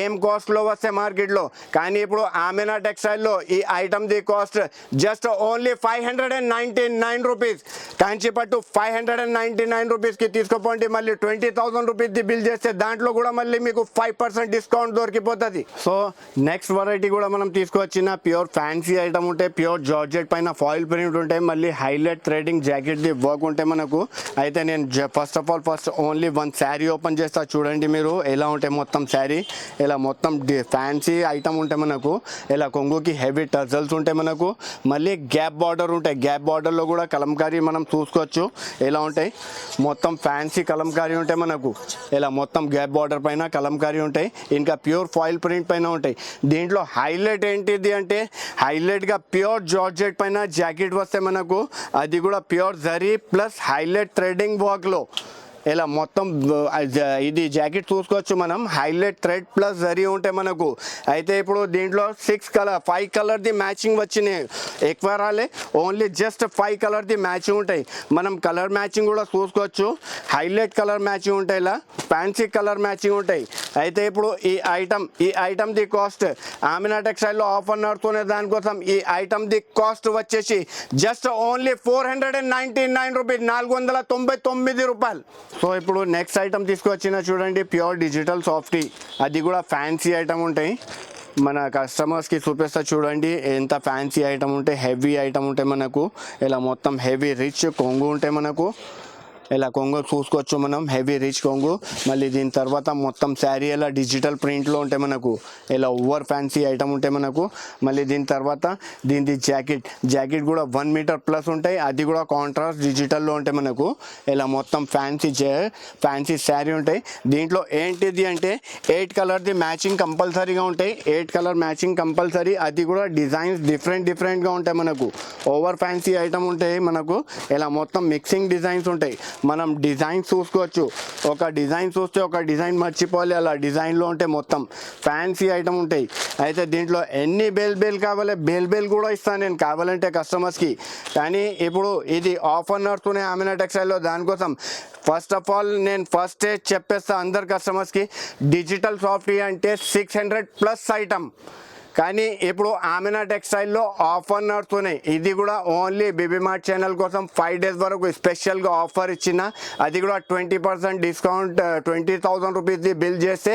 [SPEAKER 1] ఏం కాస్ట్లో వస్తాయి మార్కెట్లో కానీ ఇప్పుడు ఆమెనా టెక్స్టైల్లో ఈ item the cost just only five hundred and ninety nine rupees Kanchi పట్టు five hundred and ninety nine రూపీస్కి తీసుకుపోండి మళ్ళీ ట్వంటీ థౌసండ్ రూపీస్ది బిల్ చేస్తే దాంట్లో కూడా మళ్ళీ మీకు ఫైవ్ పర్సెంట్ డిస్కౌంట్ దొరికిపోతుంది. సో నెక్స్ట్ వెరైటీ కూడా మనం తీసుకొచ్చిన ప్యూర్ ఫ్యాన్సీ ఐటమ్ ఉంటే ప్యూర్ జార్జెట్ పైన ఫాయిల్ ప్రింట్ ఉంటాయి మళ్ళీ హైలైట్ థ్రెడింగ్ జాకెట్ది వర్క్ ఉంటే మనకు అయితే నేను first of all first only one sari open చేస్తా చూడండి మీరు ఎలా ఉంటాయి మొత్తం శారీ ఇలా మొత్తం ఫ్యాన్సీ ఐటమ్ ఉంటే మనకు ఇలా కొంగుకి హెవీ టజల్స్ ఉంటాయి మనకు మళ్ళీ గ్యాప్ బార్డర్ ఉంటాయి గ్యాప్ బార్డర్లో కూడా కలంకారీ మనం చూసుకోవచ్చు ఎలా ఉంటాయి మొత్తం ఫ్యాన్సీ కలంకారీ ఉంటాయి మనకు ఇలా మొత్తం గ్యాప్ బార్డర్ పైన కలంకారీ ఉంటాయి ఇంకా ప్యూర్ ఫాయిల్ ప్రింట్ పైన ఉంటాయి. దీంట్లో హైలైట్ ఏంటిది అంటే హైలైట్గా ప్యూర్ జార్జెట్ పైన జాకెట్ వస్తే మనకు అది కూడా pure zari plus highlight threading వర్క్లో. ఇలా మొత్తం ఇది జాకెట్ చూసుకోవచ్చు మనం. హైలైట్ థ్రెడ్ ప్లస్ జరీ ఉంటాయి మనకు. అయితే ఇప్పుడు దీంట్లో సిక్స్ కలర్ ఫైవ్ కలర్ది మ్యాచింగ్ వచ్చినాయి. ఎక్కువ రాలే ఓన్లీ జస్ట్ ఫైవ్ కలర్ది మ్యాచింగ్ ఉంటాయి. మనం కలర్ మ్యాచింగ్ కూడా చూసుకోవచ్చు. హైలైట్ కలర్ మ్యాచింగ్ ఉంటాయి ఇలా. ఫ్యాన్సీ కలర్ మ్యాచింగ్ ఉంటాయి. అయితే ఇప్పుడు ఈ ఐటమ్ ఈ ఐటమ్ది కాస్ట్. ఆమినా టెక్స్టైల్లో ఆఫర్ నడుతునే దానికోసం ఈ ఐటమ్ది కాస్ట్ వచ్చేసి just only four hundred and ninety nine rupees నాలుగు వందల తొంభై తొమ్మిది రూపాయలు. సో ఇప్పుడు నెక్స్ట్ ఐటమ్ తీసుకొచ్చిన చూడండి ప్యూర్ డిజిటల్ సాఫ్టీ అది కూడా ఫ్యాన్సీ ఐటమ్ ఉంటాయి. మన కస్టమర్స్కి చూపిస్తా చూడండి ఎంత ఫ్యాన్సీ ఐటమ్ ఉంటే హెవీ ఐటమ్ ఉంటాయి మనకు ఇలా మొత్తం హెవీ రిచ్ కొంగు ఉంటాయి మనకు. ఇలా కొంగు చూసుకోవచ్చు మనం హెవీ రిచ్ కొంగు. మళ్ళీ దీని తర్వాత మొత్తం శారీ ఇలా డిజిటల్ ప్రింట్లో ఉంటాయి మనకు ఇలా ఓవర్ ఫ్యాన్సీ ఐటమ్ ఉంటాయి మనకు. మళ్ళీ దీని తర్వాత దీనిది జాకెట్ జాకెట్ కూడా వన్ మీటర్ ప్లస్ ఉంటాయి. అది కూడా కాంట్రాస్ట్ డిజిటల్లో ఉంటాయి మనకు ఇలా మొత్తం ఫ్యాన్సీ ఫ్యాన్సీ శారీ ఉంటాయి. దీంట్లో ఏంటిది అంటే ఎయిట్ కలర్ది మ్యాచింగ్ కంపల్సరీగా ఉంటాయి. ఎయిట్ కలర్ మ్యాచింగ్ కంపల్సరీ అది కూడా డిజైన్స్ డిఫరెంట్ డిఫరెంట్గా ఉంటాయి మనకు. ఓవర్ ఫ్యాన్సీ ఐటమ్ ఉంటాయి మనకు. ఇలా మొత్తం మిక్సింగ్ డిజైన్స్ ఉంటాయి. మనం డిజైన్ చూసుకోవచ్చు. ఒక డిజైన్ చూస్తే ఒక డిజైన్ మర్చిపోవాలి. అలా డిజైన్లో ఉంటే మొత్తం ఫ్యాన్సీ ఐటమ్ ఉంటాయి. అయితే దీంట్లో ఎన్ని బేల్ బెల్ కావాలి? బెల్ బెల్ కూడా ఇస్తాను నేను. కావాలంటే కస్టమర్స్కి. కానీ ఇప్పుడు ఇది ఆఫర్ నడుస్తున్నాయి ఆమెనా టెక్స్టైల్లో దానికోసం ఫస్ట్ ఆఫ్ ఆల్ నేను ఫస్ట్ చెప్పేస్తా అందరు కస్టమర్స్కి డిజిటల్ సాఫ్ట్వేర్ అంటే సిక్స్ హండ్రెడ్ ప్లస్ ఐటమ్ కానీ ఇప్పుడు ఆమెనా టెక్స్టైల్లో ఆఫర్ నడుతున్నాయి ఇది కూడా ఓన్లీ బేబీ మార్ట్ ఛానల్ కోసం ఫైవ్ డేస్ వరకు స్పెషల్గా ఆఫర్ ఇచ్చిన. అది కూడా twenty percent discount twenty thousand రూపీస్ది bill చేస్తే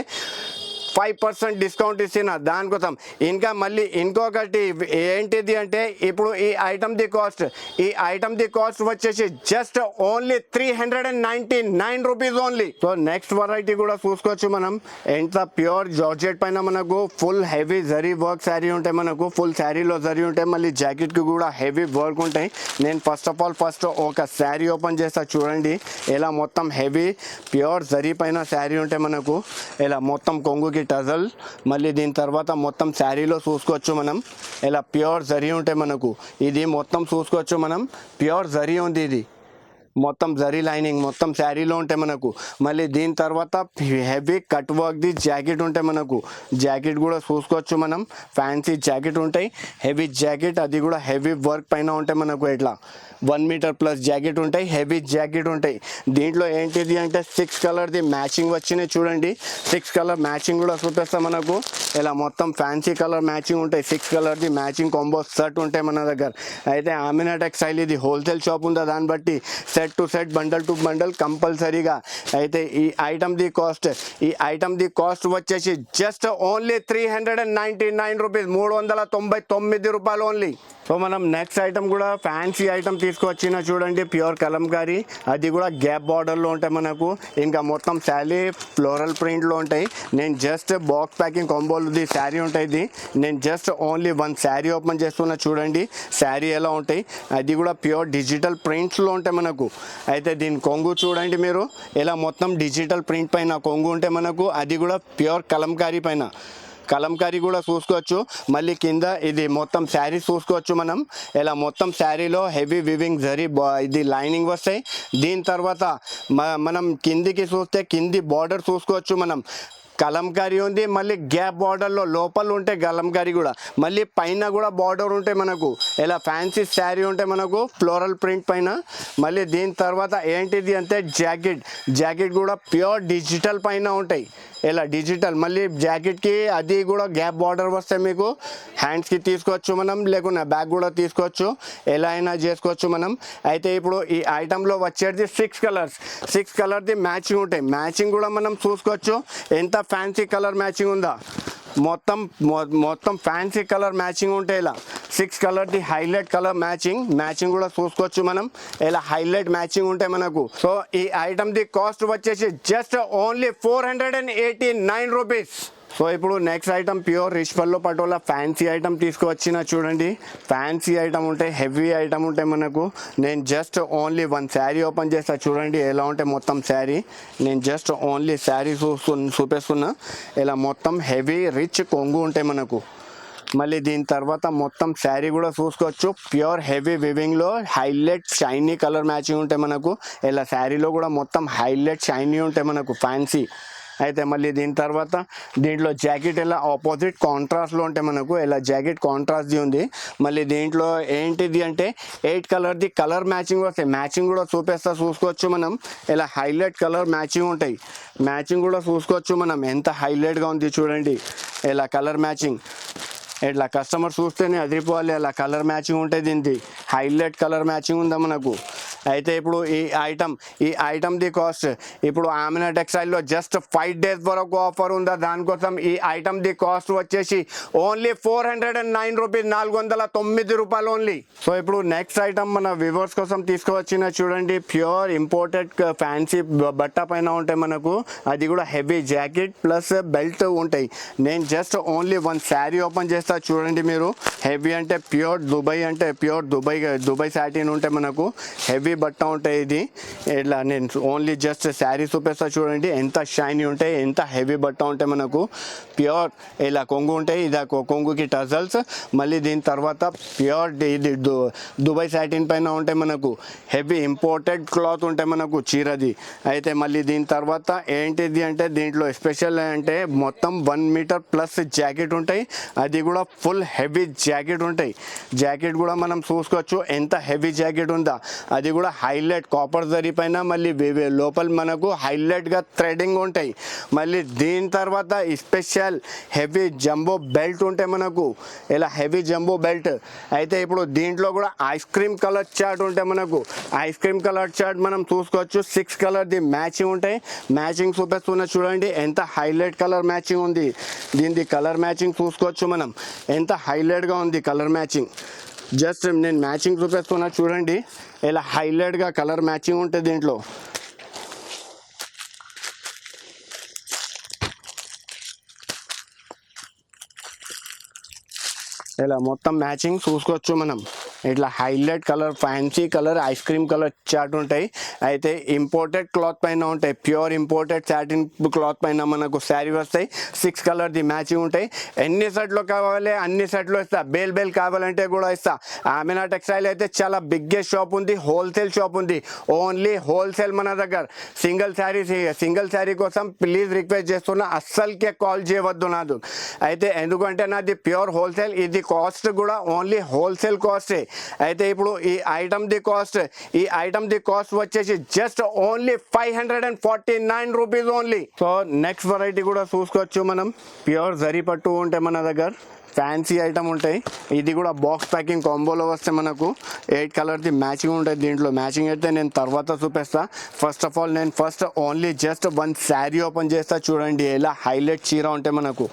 [SPEAKER 1] ఫైవ్ పర్సెంట్ డిస్కౌంట్ ఇచ్చిన దానికోసం ఇంకా మళ్ళీ ఇంకొకటి ఏంటిది అంటే ఇప్పుడు ఈ ఐటమ్ ది కాస్ట్ ఈ ఐటమ్ ది కాస్ట్ వచ్చేసి just only three hundred and ninety nine rupees only so next variety కూడా చూసుకోవచ్చు మనం. ఎంత ప్యూర్ జార్జెట్ పైన మనకు full heavy zari work sari ఉంటాయి మనకు. ఫుల్ శారీలో జరీ ఉంటాయి. మళ్ళీ జాకెట్కి కూడా హెవీ వర్క్ ఉంటాయి. నేను ఫస్ట్ ఆఫ్ ఆల్ ఫస్ట్ ఒక శారీ ఓపెన్ చేస్తా చూడండి. ఇలా మొత్తం హెవీ ప్యూర్ జరీ పైన శారీ ఉంటాయి మనకు. ఇలా మొత్తం కొంగుకి టజల్ మళ్ళీ దీని తర్వాత మొత్తం శారీలో చూసుకోవచ్చు మనం. ఇలా ప్యూర్ జరీ ఉంటాయి మనకు. ఇది మొత్తం చూసుకోవచ్చు మనం. ప్యూర్ జరీ ఉంది ఇది. మొత్తం జరీ లైనింగ్ మొత్తం శారీలో ఉంటాయి మనకు. మళ్ళీ దీని తర్వాత హెవీ కట్ వర్క్ది జాకెట్ ఉంటాయి మనకు. జాకెట్ కూడా చూసుకోవచ్చు మనం. ఫ్యాన్సీ జాకెట్ ఉంటాయి. హెవీ జాకెట్ అది కూడా హెవీ వర్క్ పైన ఉంటాయి మనకు ఇట్లా. వన్ మీటర్ ప్లస్ జాకెట్ ఉంటాయి హెవీ జాకెట్ ఉంటాయి. దీంట్లో ఏంటిది అంటే సిక్స్ కలర్ది మ్యాచింగ్ వచ్చినాయి చూడండి. సిక్స్ కలర్ మ్యాచింగ్ కూడా చూపిస్తాం మనకు. ఇలా మొత్తం ఫ్యాన్సీ కలర్ మ్యాచింగ్ ఉంటాయి. సిక్స్ కలర్ది మ్యాచింగ్ కాంబో సెట్ ఉంటాయి మన దగ్గర. అయితే ఆమినా టెక్స్టైల్ ఇది. హోల్సేల్ షాప్ ఉందా దాన్ని బట్టి set to set bundle to bundle కంపల్సరీగా. అయితే ఈ ఐటమ్ ది కాస్ట్ ఈ ఐటమ్ ది కాస్ట్ వచ్చేసి just only three hundred and ninety nine rupees. మూడు వందల తొంభై తొమ్మిది రూపాయలు ఓన్లీ. సో మనం నెక్స్ట్ ఐటమ్ కూడా ఫ్యాన్సీ ఐటమ్ తీసుకొచ్చిన చూడండి ప్యూర్ కలంకారీ అది కూడా గ్యాప్ బార్డర్లో ఉంటాయి మనకు. ఇంకా మొత్తం శారీ ఫ్లోరల్ ప్రింట్లో ఉంటాయి. నేను జస్ట్ బాక్స్ ప్యాకింగ్ కొంబోలుది శారీ ఉంటుంది నేను just only one sari open చేస్తున్నా చూడండి. శారీ ఎలా ఉంటాయి? అది కూడా ప్యూర్ డిజిటల్ ప్రింట్స్లో ఉంటాయి మనకు. అయితే దీని కొంగు చూడండి మీరు. ఇలా మొత్తం డిజిటల్ ప్రింట్ పైన కొంగు ఉంటే మనకు. అది కూడా ప్యూర్ కలంకారీ పైన. కలంకారీ కూడా చూసుకోవచ్చు. మళ్ళీ కింద ఇది మొత్తం శారీ చూసుకోవచ్చు మనం. ఇలా మొత్తం శారీలో హెవీ వివింగ్ జరీ ఇది లైనింగ్ వస్తాయి. దీని తర్వాత మ- మనం కిందికి చూస్తే కింది బార్డర్ చూసుకోవచ్చు మనం. కలంకారీ ఉంది మళ్ళీ గ్యాప్ బార్డర్లో లోపల ఉంటే కలంకారీ కూడా. మళ్ళీ పైన కూడా బార్డర్ ఉంటాయి మనకు ఇలా ఫ్యాన్సీ శారీ ఉంటే మనకు ఫ్లోరల్ ప్రింట్ పైన. మళ్ళీ దీని తర్వాత ఏంటిది అంటే జాకెట్. జాకెట్ కూడా ప్యూర్ డిజిటల్ పైన ఉంటాయి. ఇలా డిజిటల్ మళ్ళీ జాకెట్కి అది కూడా గ్యాప్ బార్డర్ వస్తే మీకు హ్యాండ్స్కి తీసుకోవచ్చు మనం లేకున్నా బ్యాగ్ కూడా తీసుకోవచ్చు. ఎలా అయినా చేసుకోవచ్చు మనం. అయితే ఇప్పుడు ఈ ఐటెంలో వచ్చేది సిక్స్ కలర్స్. సిక్స్ కలర్ది మ్యాచింగ్ ఉంటాయి. మ్యాచింగ్ కూడా మనం చూసుకోవచ్చు. ఎంత ఫ్యాన్సీ కలర్ మ్యాచింగ్ ఉందా? మొత్తం మొ- మొత్తం ఫ్యాన్సీ కలర్ మ్యాచింగ్ ఉంటే ఇలా సిక్స్ కలర్ది హైలైట్ కలర్ మ్యాచింగ్ మ్యాచింగ్ కూడా చూసుకోవచ్చు మనం. ఇలా హైలైట్ మ్యాచింగ్ ఉంటాయి మనకు? సో ఈ ఐటమ్ ది కాస్ట్ వచ్చేసి just only four hundred and eighty nine rupees so ఇప్పుడు నెక్స్ట్ ఐటమ్ ప్యూర్ రిచ్ పల్లో పటోలా ఫ్యాన్సీ ఐటమ్ తీసుకువచ్చిన చూడండి. ఫ్యాన్సీ ఐటమ్ ఉంటే హెవీ ఐటమ్ ఉంటే మనకు నేను just only one sari open చేస్తా చూడండి ఎలా ఉంటే మొత్తం శారీ నేను జస్ట్ ఓన్లీ శారీ చూస్తు చూపిస్తున్నా. ఇలా మొత్తం హెవీ రిచ్ కొంగు ఉంటాయి మనకు. మళ్ళీ దీని తర్వాత మొత్తం శారీ కూడా చూసుకోవచ్చు. ప్యూర్ హెవీ వివింగ్లో హైలైట్ షైనీ కలర్ మ్యాచింగ్ ఉంటాయి మనకు. ఇలా శారీలో కూడా మొత్తం హైలైట్ షైనీ ఉంటాయి మనకు ఫ్యాన్సీ అయితే మళ్ళీ దీని తర్వాత దీంట్లో జాకెట్ ఇలా ఆపోజిట్ కాంట్రాస్ట్లో ఉంటే మనకు ఇలా జాకెట్ కాంట్రాస్ట్ది ఉంది. మళ్ళీ దీంట్లో ఏంటిది అంటే ఎయిట్ కలర్ది కలర్ మ్యాచింగ్ వస్తాయి. మ్యాచింగ్ కూడా చూపిస్తా చూసుకోవచ్చు మనం. ఇలా హైలైట్ కలర్ మ్యాచింగ్ ఉంటాయి. మ్యాచింగ్ కూడా చూసుకోవచ్చు మనం. ఎంత హైలైట్గా ఉంది చూడండి. ఇలా కలర్ మ్యాచింగ్ ఇట్లా కస్టమర్ చూస్తేనే అదిరిపోవాలి. అలా కలర్ మ్యాచింగ్ ఉంటుంది దీనికి హైలైట్ కలర్ మ్యాచింగ్ ఉందా మనకు? అయితే ఇప్పుడు ఈ ఐటమ్ ఈ ఐటమ్ది కాస్ట్ ఇప్పుడు ఆమెనా టెక్స్టైల్లో జస్ట్ ఫైవ్ డేస్ వరకు ఆఫర్ ఉందా? దానికోసం ఈ ఐటమ్ది కాస్ట్ వచ్చేసి only four hundred and nine rupees నాలుగు వందల తొమ్మిది రూపాయలు ఓన్లీ సో ఇప్పుడు నెక్స్ట్ ఐటమ్ మన వివర్స్ కోసం తీసుకువచ్చిన చూడండి ప్యూర్ ఇంపోర్టెడ్ ఫ్యాన్సీ బట్ట పైన ఉంటాయి మనకు అది కూడా హెవీ జాకెట్ ప్లస్ బెల్ట్ ఉంటాయి. నేను just only one sari open చేస్తా చూడండి మీరు. హెవీ అంటే ప్యూర్ దుబాయ్ అంటే ప్యూర్ దుబాయ్ దుబాయ్ సాటిన్ ఉంటే మనకు హెవీ బట్ట ఉంటాయి ఇది. ఇట్లా నేను ఓన్లీ జస్ట్ శారీ చూపిస్తా చూడండి. ఎంత షైనీ ఉంటాయి ఎంత హెవీ బట్ట ఉంటాయి మనకు. ప్యూర్ ఇలా కొంగు ఉంటాయి ఇది కొంగుకి టజల్స్ మళ్ళీ దీని తర్వాత ప్యూర్ ఇది దుబాయ్ సాటిన్ పైన ఉంటాయి మనకు. హెవీ ఇంపోర్టెడ్ క్లాత్ ఉంటాయి మనకు చీరది. అయితే మళ్ళీ దీని తర్వాత ఏంటిది అంటే దీంట్లో స్పెషల్ అంటే మొత్తం వన్ మీటర్ ప్లస్ జాకెట్ ఉంటాయి. అది కూడా ఫుల్ హెవీ జాకెట్ ఉంటాయి. జాకెట్ కూడా మనం చూసుకోవచ్చు. ఎంత హెవీ జాకెట్ ఉందా? అది కూడా హైలైట్ కాపర్ జరీ పైన మళ్ళీ వే- వే- లోపల మనకు హైలైట్గా థ్రెడింగ్ ఉంటాయి. మళ్ళీ దీని తర్వాత స్పెషల్ హెవీ జంబో బెల్ట్ ఉంటాయి మనకు ఇలా హెవీ జంబో బెల్ట్. అయితే ఇప్పుడు దీంట్లో కూడా ఐస్ క్రీమ్ కలర్ చార్ట్ ఉంటాయి మనకు ఐస్ క్రీమ్ కలర్ చార్ట్ మనం చూసుకోవచ్చు. సిక్స్ కలర్ ది మ్యాచింగ్ ఉంటాయి. మ్యాచింగ్ చూపిస్తున్న చూడండి ఎంత హైలైట్ కలర్ మ్యాచింగ్ ఉంది. దీనిది కలర్ మ్యాచింగ్ చూసుకోవచ్చు మనం. ఎంత హైలైట్గా ఉంది కలర్ మ్యాచింగ్. జస్ట్ నేను మ్యాచింగ్ చూపిస్తున్నా చూడండి. ఇలా హైలైట్గా కలర్ మ్యాచింగ్ ఉంటుంది దీంట్లో. ఇలా మొత్తం మ్యాచింగ్ చూసుకోవచ్చు మనం. ఇట్లా highlight colour fancy colour ice cream colour chart ఉంటాయి. అయితే ఇంపోర్టెడ్ క్లాత్ పైన ఉంటాయి. ప్యూర్ ఇంపోర్టెడ్ సాటిన్ క్లాత్ పైన మనకు శారీ వస్తాయి. సిక్స్ కలర్ ది మ్యాచింగ్ ఉంటాయి. ఎన్ని సెట్లు కావాలి అన్ని సెట్లు ఇస్తా. బేల్ బేల్ కావాలంటే కూడా ఇస్తా. ఆమెనా టెక్స్టైల్ అయితే చాలా బిగ్గెస్ట్ షాప్ ఉంది. హోల్సేల్ షాప్ ఉంది. ఓన్లీ హోల్సేల్ మన దగ్గర. సింగిల్ శారీ సింగిల్ శారీ కోసం ప్లీజ్ రిక్వెస్ట్ చేస్తున్నా. అస్సలకే కాల్ చేయవద్దు నాదు. అయితే ఎందుకంటే నాది ప్యూర్ హోల్సేల్ ఇది కాస్ట్ కూడా ఓన్లీ హోల్సేల్ కాస్టే అయితే ఇప్పుడు ఈ ఐటమ్ ది కాస్ట్ ఈ ఐటమ్ ది కాస్ట్ వచ్చేసి just only five hundred and forty nine rupees only so next variety కూడా చూసుకోవచ్చు మనం. ప్యూర్ జరీ పట్టు ఉంటే మన దగ్గర. ఫ్యాన్సీ ఐటమ్ ఉంటాయి. ఇది కూడా బాక్స్ ప్యాకింగ్ కాంబోలో వస్తే మనకు ఎయిట్ కలర్ది మ్యాచింగ్ ఉంటుంది దీంట్లో. మ్యాచింగ్ అయితే నేను తర్వాత చూపిస్తా. ఫస్ట్ ఆఫ్ ఆల్ నేను first only just one sari open చేస్తా. చూడండి ఎలా హైలైట్ చీర ఉంటే మనకు.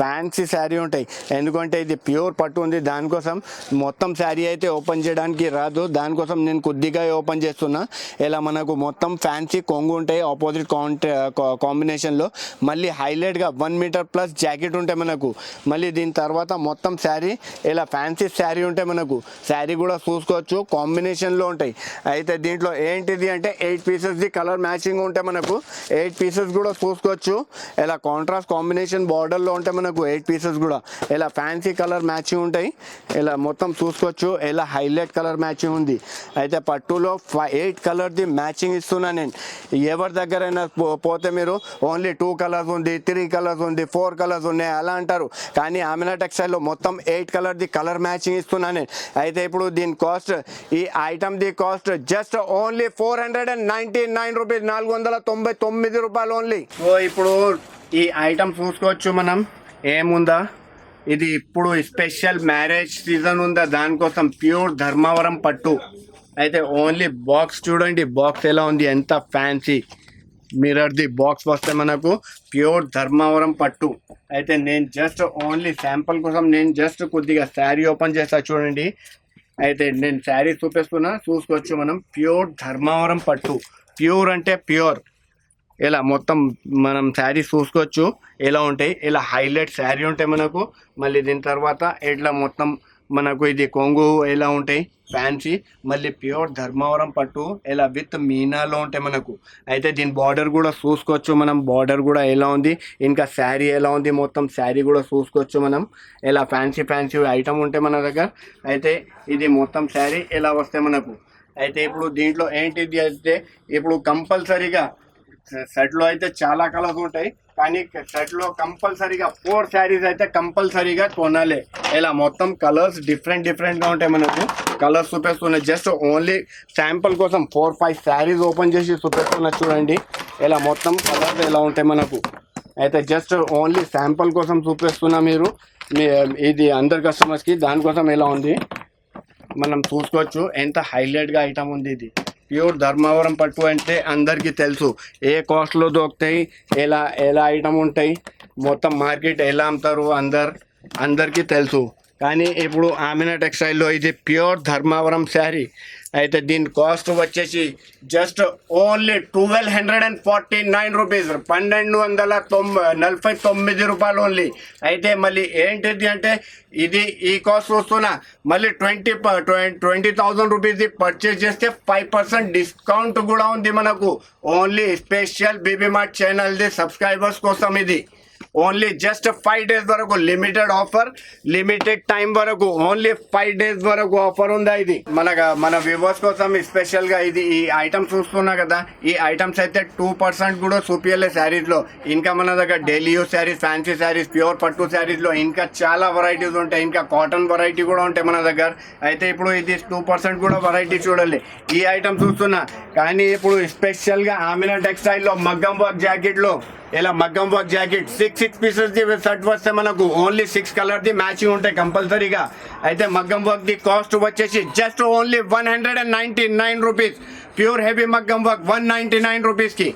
[SPEAKER 1] ఫ్యాన్సీ శారీ ఉంటాయి. ఎందుకంటే ఇది ప్యూర్ పట్టు ఉంది. దానికోసం మొత్తం శారీ అయితే ఓపెన్ చేయడానికి రాదు. దానికోసం నేను కొద్దిగా ఓపెన్ చేస్తున్నా. ఇలా మనకు మొత్తం ఫ్యాన్సీ కొంగు ఉంటాయి. ఆపోజిట్ కాంటే కాంబినేషన్లో మళ్ళీ హైలైట్గా వన్ మీటర్ ప్లస్ జాకెట్ ఉంటాయి మనకు. మళ్ళీ దీని తర్వాత మొత్తం శారీ ఇలా ఫ్యాన్సీ శారీ ఉంటాయి మనకు. శారీ కూడా చూసుకోవచ్చు. కాంబినేషన్లో ఉంటాయి. అయితే దీంట్లో ఏంటిది అంటే ఎయిట్ పీసెస్ది కలర్ మ్యాచింగ్ ఉంటాయి మనకు. ఎయిట్ పీసెస్ కూడా చూసుకోవచ్చు. ఇలా కాంట్రాస్ట్ కాంబినేషన్ బార్డర్లో ఉంటాయి మనకు. ఎయిట్ పీసెస్ కూడా. ఇలా ఫ్యాన్సీ కలర్ మ్యాచింగ్ ఉంటాయి. ఇలా మొత్తం చూసుకోవచ్చు. ఇలా హైలైట్ కలర్ మ్యాచింగ్ ఉంది. అయితే పట్టులో ఎయిట్ కలర్ది మ్యాచింగ్ ఇస్తున్నా నేను. ఎవరి దగ్గరైనా పో- పోతే మీరు ఓన్లీ టూ కలర్స్ ఉంది త్రీ కలర్స్ ఉంది ఫోర్ కలర్స్ ఉన్నాయి అలా అంటారు. కానీ ఆమెనా టెక్స్టైల్లో మొత్తం ఎయిట్ కలర్ది కలర్ మ్యాచింగ్ ఇస్తున్నా నేను. అయితే ఇప్పుడు దీని కాస్ట్ ఈ item the cost just only four hundred and ninety nine rupees నాలుగు వందల తొంభై తొమ్మిది రూపాయలు ఓన్లీ. సో ఇప్పుడు ఈ ఐటమ్ చూసుకోవచ్చు మనం. ఏముందా? ఇది ఇప్పుడు స్పెషల్ మ్యారేజ్ సీజన్ ఉందా? దానికోసం ప్యూర్ ధర్మవరం పట్టు. అయితే ఓన్లీ బాక్స్ చూడండి బాక్స్ ఎలా ఉంది? ఎంత ఫ్యాన్సీ మిర్రర్ది బాక్స్ వస్తే మనకు ప్యూర్ ధర్మవరం పట్టు. అయితే నేను జస్ట్ ఓన్లీ శాంపుల్ కోసం నేను జస్ట్ కొద్దిగా శారీ ఓపెన్ చేస్తా చూడండి. అయితే నేను శారీ చూపిస్తున్నా. చూసుకోవచ్చు మనం. ప్యూర్ ధర్మవరం పట్టు. ప్యూర్ అంటే ప్యూర్ ఇలా మొత్తం మనం శారీస్ చూసుకోవచ్చు ఎలా ఉంటాయి ఇలా హైలైట్ శారీ ఉంటాయి మనకు. మళ్ళీ దీని తర్వాత ఇట్లా మొత్తం మనకు ఇది కొంగు ఎలా ఉంటాయి ఫ్యాన్సీ. మళ్ళీ ప్యూర్ ధర్మవరం పట్టు ఇలా విత్ మీనాలో ఉంటాయి మనకు. అయితే దీని బార్డర్ కూడా చూసుకోవచ్చు మనం బార్డర్ కూడా ఎలా ఉంది ఇంకా శారీ ఎలా ఉంది మొత్తం శారీ కూడా చూసుకోవచ్చు మనం. ఇలా ఫ్యాన్సీ ఫ్యాన్సీ ఐటమ్ ఉంటాయి మన దగ్గర. అయితే ఇది మొత్తం శారీ ఎలా వస్తాయి మనకు. అయితే ఇప్పుడు దీంట్లో ఏంటిది అయితే ఇప్పుడు కంపల్సరీగా షర్ట్లో అయితే చాలా కలర్స్ ఉంటాయి. కానీ షర్ట్లో కంపల్సరీగా ఫోర్ శారీస్ అయితే కంపల్సరీగా కొనాలి. ఇలా మొత్తం కలర్స్ డిఫరెంట్ డిఫరెంట్గా ఉంటాయి మనకు. కలర్స్ చూపిస్తున్నాయి. జస్ట్ ఓన్లీ శాంపుల్ కోసం ఫోర్ ఫైవ్ శారీస్ ఓపెన్ చేసి చూపిస్తున్నా చూడండి. ఇలా మొత్తం కలర్స్ ఎలా ఉంటాయి మనకు. అయితే జస్ట్ ఓన్లీ శాంపుల్ కోసం చూపిస్తున్నా మీరు. మీ ఇది అందరు కస్టమర్స్కి దానికోసం ఎలా ఉంది. మనం చూసుకోవచ్చు. ఎంత హైలైట్గా ఐటమ్ ఉంది ఇది. ప్యూర్ ధర్మవరం పట్టు అంటే అందరికీ తెలుసు. ఏ కాస్ట్లో దొరుకుతాయి? ఎలా ఎలా ఐటమ్ ఉంటాయి? మొత్తం మార్కెట్ ఎలా అమ్ముతారు అందరు అందరికీ తెలుసు. కానీ ఇప్పుడు ఆమెనా టెక్స్టైల్లో ఇది ప్యూర్ ధర్మవరం శారీ. అయితే దీని కాస్ట్ వచ్చేసి just only twelve hundred and forty nine rupees పన్నెండు వందల తొంభై నలభై తొమ్మిది రూపాయలు ఓన్లీ అయితే మళ్ళీ ఏంటిది అంటే ఇది ఈ కాస్ట్ వస్తున్న మళ్ళీ twenty twenty thousand rupees purchase చేస్తే ఫైవ్ పర్సెంట్ డిస్కౌంట్ కూడా ఉంది మనకు. ఓన్లీ స్పెషల్ బీబీ మార్ట్ ఛానల్ది సబ్స్క్రైబర్స్ కోసం ఇది. ఓన్లీ జస్ట్ ఫైవ్ డేస్ వరకు లిమిటెడ్ ఆఫర్ లిమిటెడ్ టైం వరకు ఓన్లీ ఫైవ్ డేస్ వరకు ఆఫర్ ఉందా ఇది? మనకు మన వ్యూవర్స్ కోసం స్పెషల్గా ఇది ఈ ఐటమ్ చూస్తున్నా కదా ఈ ఐటమ్స్ అయితే టూ పర్సెంట్ కూడా చూపియలే శారీస్లో ఇంకా మన దగ్గర daily use saris fancy saris pure పట్టు శారీస్లో ఇంకా చాలా వెరైటీస్ ఉంటాయి. ఇంకా కాటన్ వెరైటీ కూడా ఉంటాయి మన దగ్గర. అయితే ఇప్పుడు ఇది టూ పర్సెంట్ కూడా వెరైటీ చూడాలి ఈ ఐటమ్ చూస్తున్నా. కానీ ఇప్పుడు స్పెషల్గా టెక్స్టైల్లో టెక్స్టైల్లో మగ్గం వర్క్ జాకెట్లో ఇలా మగ్గం work jacket? Six six pieces the shirt వస్తే మనకు ఓన్లీ సిక్స్ కలర్ ది మ్యాచింగ్ ఉంటాయి కంపల్సరీగా. అయితే మగ్గం వర్క్ ది కాస్ట్ వచ్చేసి just only one hundred and ninety nine rupees pure heavy మగ్గం వర్క్ వన్ నైన్టీ నైన్ రూపీస్కి